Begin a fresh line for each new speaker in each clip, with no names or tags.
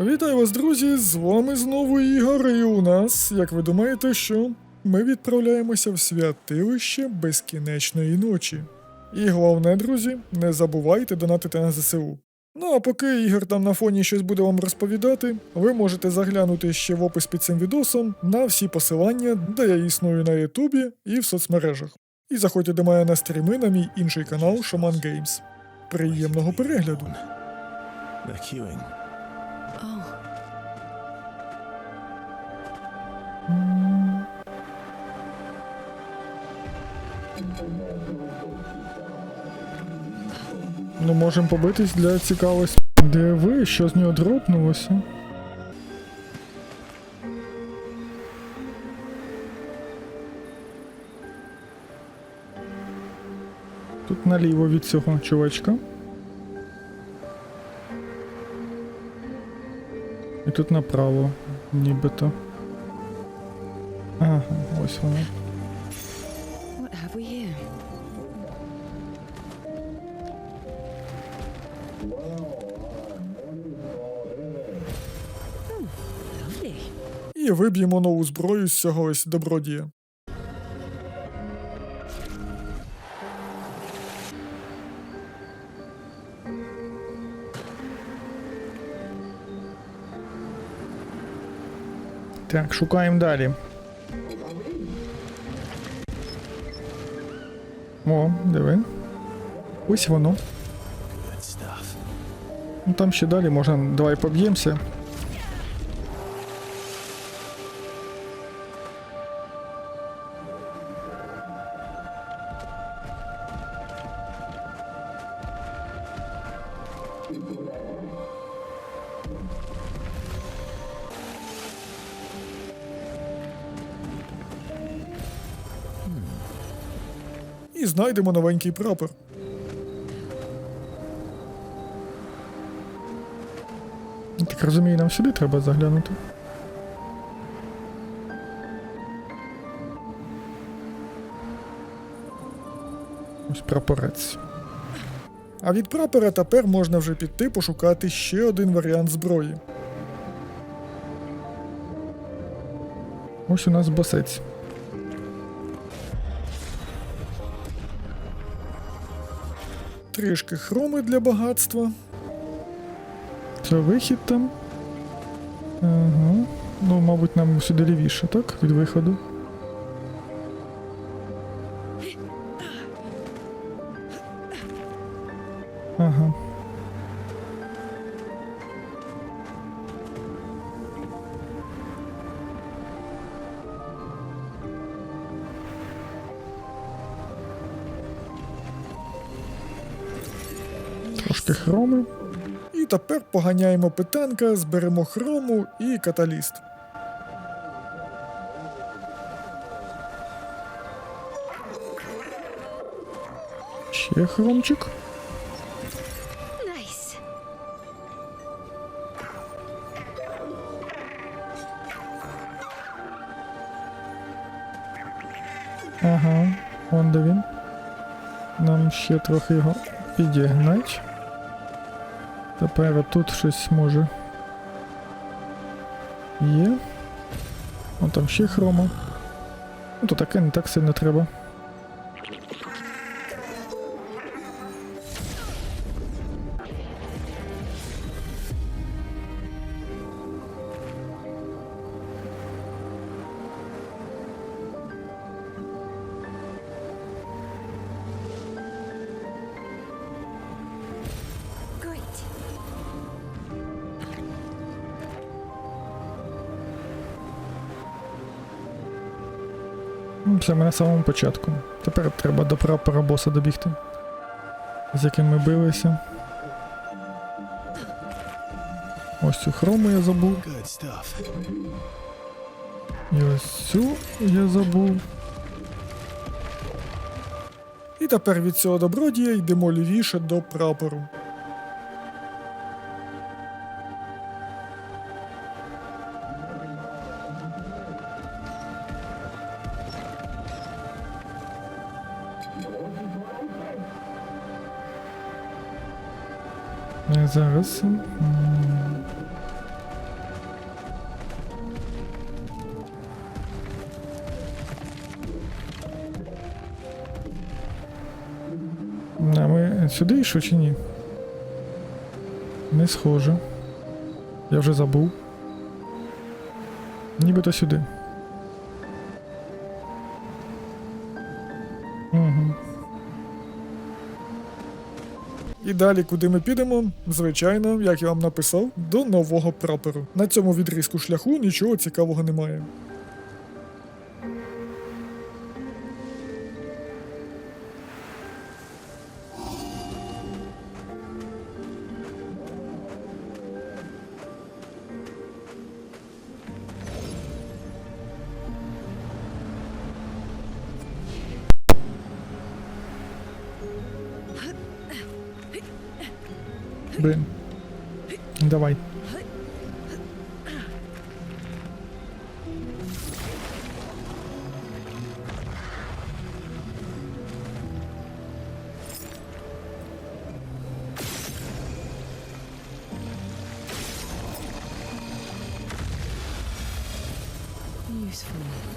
Вітаю вас, друзі! З вами знову Ігор, і у нас, як ви думаєте, що ми відправляємося в святилище безкінечної ночі. І головне, друзі, не забувайте донатити на ЗСУ. Ну а поки Ігор там на фоні щось буде вам розповідати, ви можете заглянути ще в опис під цим відосом на всі посилання, де я існую на Ютубі і в соцмережах. І заходьте до мене на стріми на мій інший канал Shaman Games. Приємного перегляду! Ну, можемо побитись для цікавості. Де ви? Що з нього дропнулося? Тут наліво від цього чувачка. І тут направо, нібито. Ага, ось воно.
We here?
І виб'ємо нову зброю з цього ось добродія. Так, шукаємо далі. О, диви. Ось воно. Ну там ще далі можна. Давай поб'ємося. І знайдемо новенький прапор. Так розумію, нам сюди треба заглянути. Ось прапорець. А від прапора тепер можна вже піти пошукати ще один варіант зброї. Ось у нас босець. Трішки хроми для багатства. Це вихід там. Ага. Ну, мабуть, нам сюди лівіше, так? Від виходу. Ага. Трошки хроми. І тепер поганяємо питанка, зберемо хрому і каталіст. Ще хромчик.
Nice.
Ага, он де він. Нам ще трохи його підігнать. Тепер тут щось може. Є. О, там ще хрома. Ну то таке не так сильно треба. Ну, Це ми на самому початку. Тепер треба до прапора боса добігти. З яким ми билися. Ось цю хрому я забув. І ось цю я забув. І тепер від цього добродія йдемо лівіше до прапору. Е, зараз. А ми сюди йшли чи ні? Не схоже. Я вже забув. Нібито сюди. І далі, куди ми підемо, звичайно, як я вам написав, до нового прапору. На цьому відрізку шляху нічого цікавого немає. Блин. Давай.
Useful.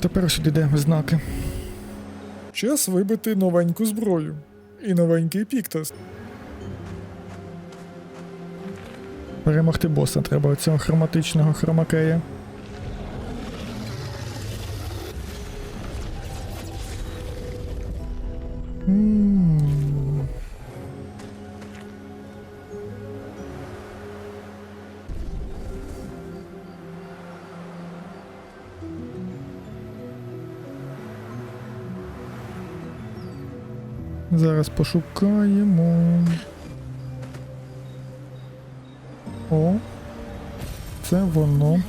Тепер сюди йде знаки. Час вибити новеньку зброю. І новенький піктас. Перемогти боса треба цього хроматичного хромакея. М. Зараз пошукаємо. О. Це воно.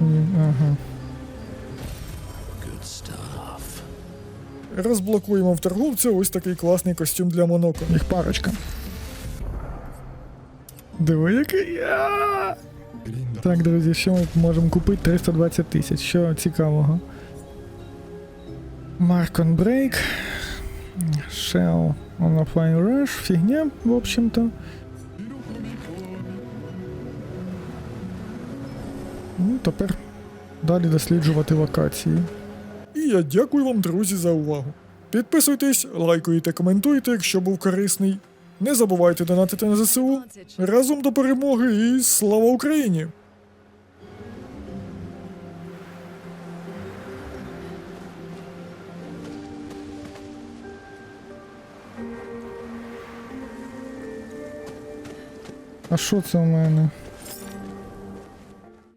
Ні, Ага. Розблокуємо в торговця ось такий класний костюм для Моноко. Їх парочка. Диви, який я. Так, друзі, що ми можемо купити? 320 тисяч. Що цікавого? Mark on Break. Shell on Offline Rush. Фігня, в общем-то. Ну, тепер далі досліджувати локації. І я дякую вам, друзі, за увагу. Підписуйтесь, лайкуйте, коментуйте, якщо був корисний. Не забувайте донатити на ЗСУ. Разом до перемоги і слава Україні! А що це у мене?